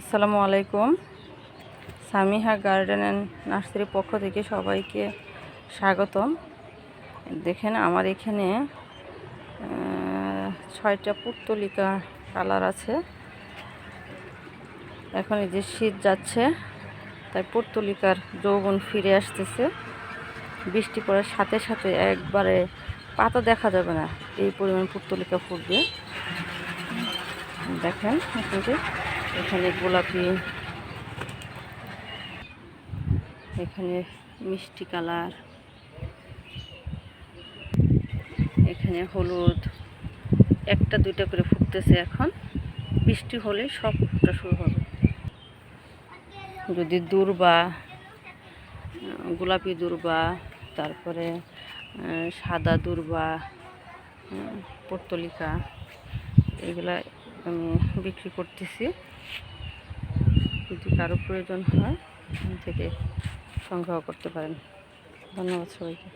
আসসালামু আলাইকুম। Samiha garden and নার্সারির পক্ষ থেকে সবাইকে স্বাগতম। দেখেন আমার এখানে ছয়টা পুর্তলিকা কালার আছে। এখন এই যে শীত যাচ্ছে, তাই পুর্তলিকার যৌবন ফিরে আসতেছে। বৃষ্টি পড়ার সাথে সাথে একবারে পাতা দেখা যাবে না, এই পরিমাণ পুত্তলিকা ফুটবে। দেখেন এখানে গোলাপি। এখানে মিষ্টি কালার। এখানে হলুদ। একটা, দুইটা করে ফুটতেছে এখন। বৃষ্টি হলে সব ফুটা শুরু হবে। যদি দূর্বা গোলাপি দূর্বা, তারপরে সাদা দূর্বা পর্তলিকা এগুলা আমি বিক্রি করতেছি। যদি কারও প্রয়োজন হয় থেকে সংগ্রহ করতে পারেন। ধন্যবাদ সবাইকে।